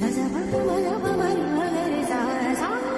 Cause I'm a mother, mother, mother, mother,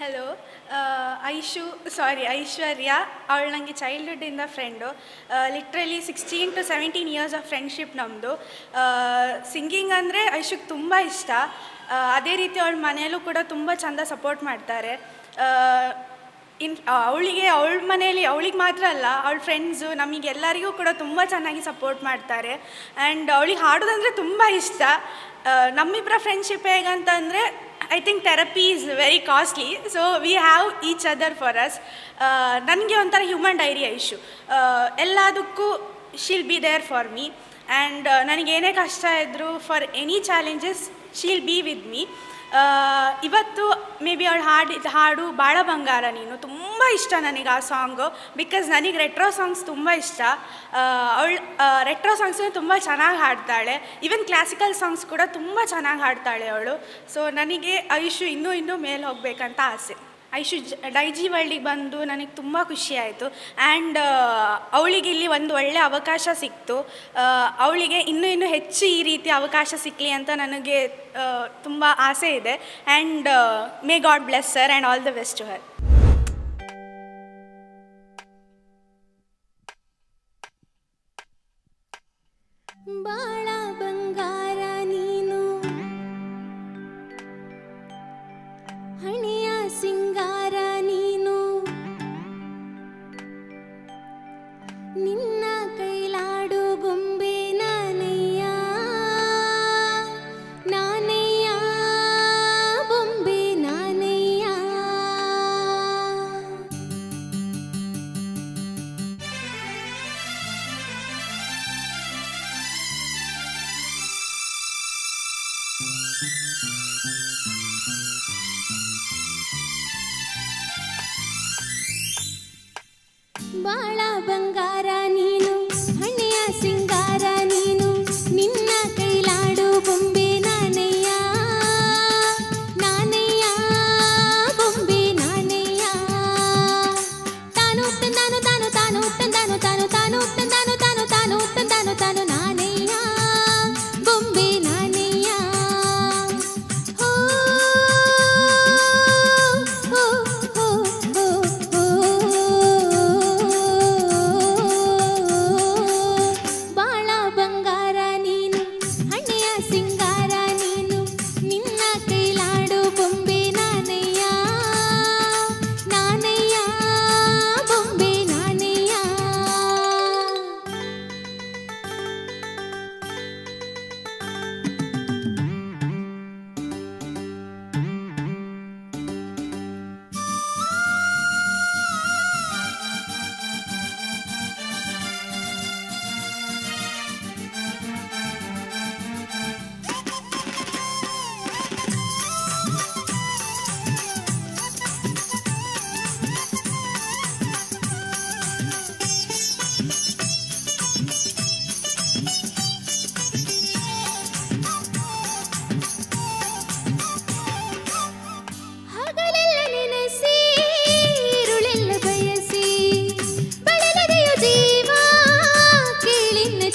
hello Aishu sorry Aishwarya ಅವಳು ನನಗೆ ಚೈಲ್ಡ್ಹುಡ್ಡಿಂದ friend literally sixteen to seventeen years of friendship ನಮ್ಮದು singing ಅಂದರೆ ಐಶುಗೆ ತುಂಬ ಇಷ್ಟ. ಆ, ಅದೇ ರೀತಿ ಅವಳ ಮನೆಯಲ್ಲೂ ಕೂಡ ತುಂಬ ಚಂದ ಸಪೋರ್ಟ್ ಮಾಡ್ತಾರೆ. ಇನ್ ಅವಳಿಗೆ ಅವಳ ಮನೆಯಲ್ಲಿ, ಅವಳಿಗೆ ಮಾತ್ರ ಅಲ್ಲ, ಅವಳ ಫ್ರೆಂಡ್ಸು ನಮಗೆಲ್ಲರಿಗೂ ಕೂಡ ತುಂಬ ಚೆನ್ನಾಗಿ ಸಪೋರ್ಟ್ ಮಾಡ್ತಾರೆ. ಆ್ಯಂಡ್ ಅವಳಿಗೆ ಹಾಡೋದಂದರೆ ತುಂಬ ಇಷ್ಟ. ನಮ್ಮಿಬ್ಬರ friendship ಹೇಗಂತಂದರೆ I think therapy is very costly so we have each other for us ನನಗೆ ಒಂಥರ ಹ್ಯೂಮನ್ ಡೈರಿಯ ಇಶ್ಯೂ ಎಲ್ಲದಕ್ಕೂ she'll be there for me and ನನಗೇನೇ ಕಷ್ಟ ಇದ್ದರೂ for any challenges she'll be with me ಇವತ್ತು ಮೇ ಬಿ ಅವಳು ಹಾಡಿದ ಹಾಡು ಬಾಳ ಬಂಗಾರ ನೀನು. ತುಂಬ ಇಷ್ಟ ನನಗೆ ಆ ಸಾಂಗು ಬಿಕಾಸ್ ನನಗೆ ರೆಟ್ರೋ ಸಾಂಗ್ಸ್ ತುಂಬ ಇಷ್ಟ. ಅವಳು ರೆಟ್ರೋ ಸಾಂಗ್ಸನ್ನು ತುಂಬ ಚೆನ್ನಾಗಿ ಹಾಡ್ತಾಳೆ. ಈವನ್ ಕ್ಲಾಸಿಕಲ್ ಸಾಂಗ್ಸ್ ಕೂಡ ತುಂಬ ಚೆನ್ನಾಗಿ ಹಾಡ್ತಾಳೆ ಅವಳು. ಸೊ ನನಗೆ ಐಶು ಇನ್ನೂ ಇನ್ನೂ ಮೇಲೆ ಹೋಗಬೇಕಂತ ಆಸೆ. ಐಶು ಜ ಡೈಜಿ ವರ್ಲ್ಡಿಗೆ ಬಂದು ನನಗೆ ತುಂಬ ಖುಷಿ ಆಯಿತು. ಆ್ಯಂಡ್ ಅವಳಿಗೆ ಇಲ್ಲಿ ಒಂದು ಒಳ್ಳೆಯ ಅವಕಾಶ ಸಿಕ್ತು. ಅವಳಿಗೆ ಇನ್ನೂ ಇನ್ನೂ ಹೆಚ್ಚು ಈ ರೀತಿ ಅವಕಾಶ ಸಿಕ್ಕಲಿ ಅಂತ ನನಗೆ ತುಂಬ ಆಸೆ ಇದೆ. And may God bless her and all the best to her ಬಾಳ ನಿನ್ನ ಬಾಳ ಬಂಗಾರ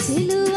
ছিল